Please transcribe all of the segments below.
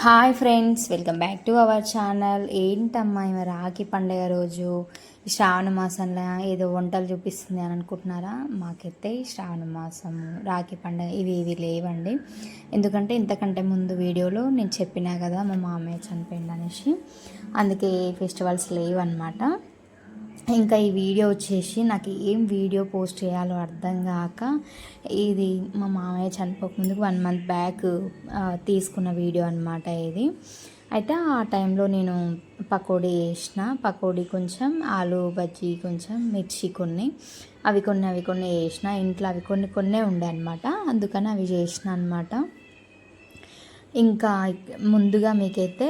Hi friends welcome back to our channel ఏంటమ్మా ఇవి రాఖీ పండుగ రోజు? శ్రావణ మాసంలో ఏదో వంటలు చూపిస్తుంది అని అనుకుంటున్నారా? మాకైతే శ్రావణ మాసం రాఖీ పండుగ ఇవి ఇవి లేవండి. ఎందుకంటే ఇంతకంటే ముందు వీడియోలో నేను చెప్పినా కదా మా మామయ్య చనిపోయింది అనేసి అందుకే ఫెస్టివల్స్ లేవన్నమాట. ఇంకా ఈ వీడియో వచ్చేసి నాకు ఏం వీడియో పోస్ట్ చేయాలో అర్థం కాక ఇది మా మామయ్య చనిపోకముందుకు వన్ మంత్ బ్యాక్ తీసుకున్న వీడియో అనమాట ఇది. అయితే ఆ టైంలో నేను పకోడీ వేసిన పకోడీ కొంచెం ఆలు బజ్జీ కొంచెం మిర్చి కొన్ని అవి కొన్ని అవి కొన్ని వేసిన ఇంట్లో అవి కొన్ని కొన్నే ఉండే అనమాట అందుకని అవి చేసిన అనమాట ఇంకా ముందుగా మీకైతే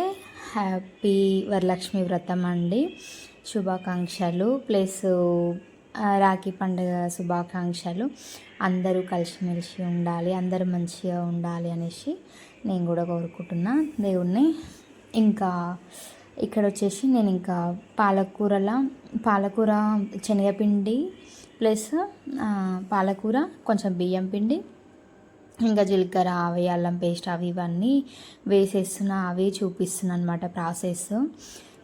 హ్యాపీ వరలక్ష్మి వ్రతం అండి. శుభాకాంక్షలు. ప్లస్ రాఖీ పండుగ శుభాకాంక్షలు. అందరూ కలిసిమెలిసి ఉండాలి అందరూ మంచిగా ఉండాలి అనేసి నేను కూడా కోరుకుంటున్నా. దేవుణ్ణి ఇంకా ఇక్కడ వచ్చేసి నేను ఇంకా పాలకూరల పాలకూర శనగపిండి ప్లస్ పాలకూర కొంచెం బియ్యం పిండి ఇంకా జీలకర్ర అవి అల్లం పేస్ట్ అవి ఇవన్నీ వేసేస్తున్నా అవి చూపిస్తున్నా అనమాట ప్రాసెస్.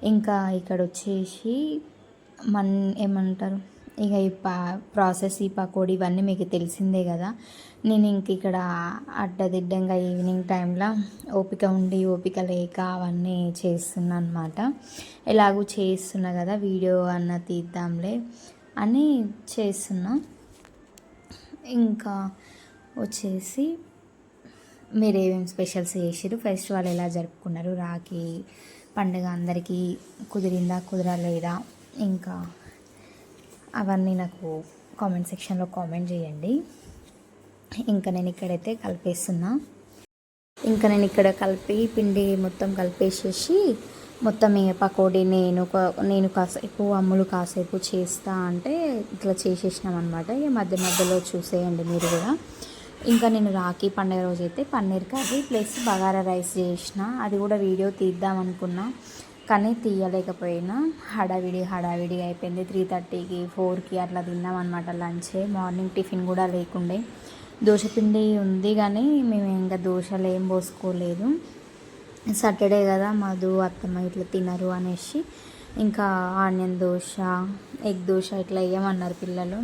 ఇంకా ఇక్కడ వచ్చేసి మన్ ఏమంటారు ఇక ఈ పా ప్రాసెస్ ఈ పకోడీ ఇవన్నీ మీకు తెలిసిందే కదా. నేను ఇంక ఇక్కడ అడ్డదిడ్డంగా ఈవినింగ్ టైంలో ఓపిక ఉండి ఓపిక లేక అవన్నీ చేస్తున్నా అనమాట ఎలాగూ చేస్తున్నా కదా వీడియో అన్న తీద్దాంలే అని చేస్తున్నా. ఇంకా వచ్చేసి మీరు ఏమేమి స్పెషల్స్ చేసారు ఫెస్టివల్ ఎలా జరుపుకున్నారు? రాఖీ పండుగ అందరికీ కుదిరిందా కుదరలేదా? ఇంకా అవన్నీ నాకు కామెంట్ సెక్షన్లో కామెంట్ చేయండి. ఇంకా నేను ఇక్కడైతే కలిపేస్తున్నా. ఇంకా నేను ఇక్కడ కలిపి పిండి మొత్తం కలిపేసేసి మొత్తం ఏ పకోడీ నేను నేను కాసేపు అమ్ములు కాసేపు చేస్తా అంటే ఇట్లా చేసేసినాం అనమాట ఇక మధ్య మధ్యలో చూసేయండి మీరు కూడా. ఇంకా నేను రాఖీ పండుగ రోజు అయితే paneer curry plus bagara rice చేసిన. అది కూడా వీడియో తీద్దాం అనుకున్నా కానీ తీయలేకపోయినా. హడావిడి హడావిడి అయిపోయింది. త్రీ థర్టీకి ఫోర్కి అట్లా తిన్నాం అనమాట లంచే. మార్నింగ్ టిఫిన్ కూడా లేకుండే. దోశపిండి ఉంది కానీ మేము ఇంకా దోశలు ఏం పోసుకోలేదు. సాటర్డే కదా మధు అత్తమ్మ ఇట్లా తినరు అనేసి ఇంకా ఆనియన్ దోశ ఎగ్ దోశ ఇట్లా వేయమన్నారు పిల్లలు.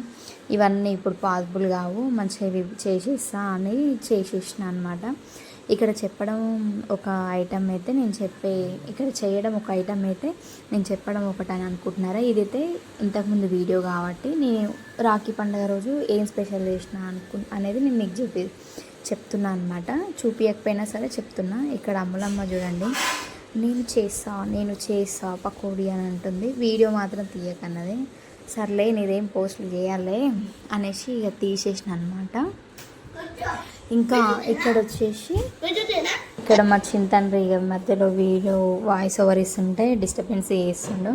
ఇవన్నీ ఇప్పుడు పాసిబుల్ కావు. మంచిగా ఇవి చేసేస్తా అని చేసేసిన అనమాట ఇక్కడ చెప్పడం ఒక ఐటమ్ అయితే నేను చెప్పే ఇక్కడ చేయడం ఒక ఐటమ్ అయితే నేను చెప్పడం ఒకటి అని అనుకుంటున్నారా? ఇదైతే ఇంతకుముందు వీడియో కాబట్టి నేను రాఖీ పండుగ రోజు ఏం స్పెషల్ చేసిన అనుకు అనేది నేను మీకు చెప్పి చెప్తున్నా అనమాట చూపించకపోయినా సరే చెప్తున్నా. ఇక్కడ అమ్మలమ్మ చూడండి. నేను చేస్తా నేను చేస్తా పకోడీ అని అంటుంది. వీడియో మాత్రం తీయకన్నది. సర్లే నేనేం పోస్టులు చేయాలి అనేసి ఇక తీసేసిన అనమాట ఇంకా ఇక్కడ వచ్చేసి ఇక్కడ మా చింతండ్రి ఇక మధ్యలో వీడియో వాయిస్ ఓవర్ ఇస్తుంటే డిస్టర్బెన్స్ చేస్తుండు.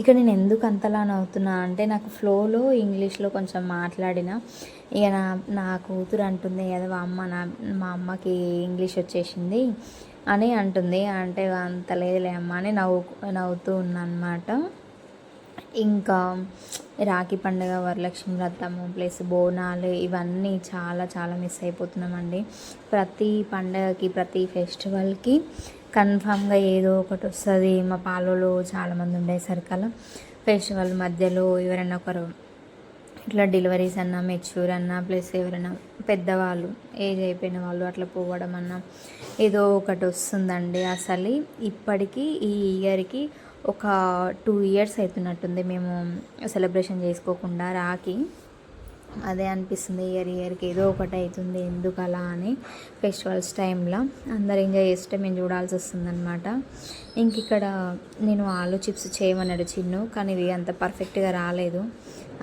ఇక్కడ నేను ఎందుకు అంతలా నవ్వుతున్నా అంటే నాకు ఫ్లోలో ఇంగ్లీష్లో కొంచెం మాట్లాడిన. ఇక నా నా కూతురు అంటుంది కదా అమ్మ నా మా అమ్మకి ఇంగ్లీష్ వచ్చేసింది అని అంటుంది. అంటే అంత లేదులే అమ్మ అని నవ్వు నవ్వుతూ అనమాట ఇంకా రాఖీ పండుగ వరలక్ష్మి వ్రతము ప్లస్ బోనాలు ఇవన్నీ చాలా చాలా మిస్ అయిపోతున్నామండి. ప్రతి పండగకి ప్రతి ఫెస్టివల్కి కన్ఫామ్గా ఏదో ఒకటి వస్తుంది. మా పాలలో చాలామంది ఉండేసరికల్లా ఫెస్టివల్ మధ్యలో ఎవరైనా ఒకరు ఇట్లా డెలివరీస్ అన్నా మెచ్యూర్ అన్నా ప్లస్ ఎవరైనా పెద్దవాళ్ళు ఏజ్ అయిపోయిన వాళ్ళు అట్లా పోవడం అన్నా ఏదో ఒకటి వస్తుందండి అసలు. ఇప్పటికీ ఈ ఇయర్కి ఒక టూ ఇయర్స్ అవుతున్నట్టుంది మేము సెలబ్రేషన్ చేసుకోకుండా రాకి. అదే అనిపిస్తుంది. ఇయర్ ఇయర్కి ఏదో ఒకటి అవుతుంది. ఎందుకు అలా అని ఫెస్టివల్స్ టైంలో అందరు ఎంజాయ్ చేస్తే మేము చూడాల్సి వస్తుందన్నమాట. ఇంక ఇక్కడ నేను ఆలు చిప్స్ చేయమన్నాడు చిన్ను కానీ ఇవి అంత పర్ఫెక్ట్గా రాలేదు.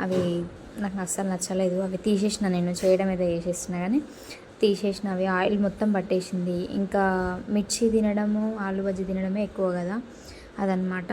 అవి నాకు అస్సలు నచ్చలేదు. అవి తీసేసిన నేను చేయడం ఏదో చేసేసిన కానీ తీసేసిన అవి ఆయిల్ మొత్తం పట్టేసింది. ఇంకా మిర్చి తినడము ఆలు బజ్జి తినడమే ఎక్కువ కదా అదనమాట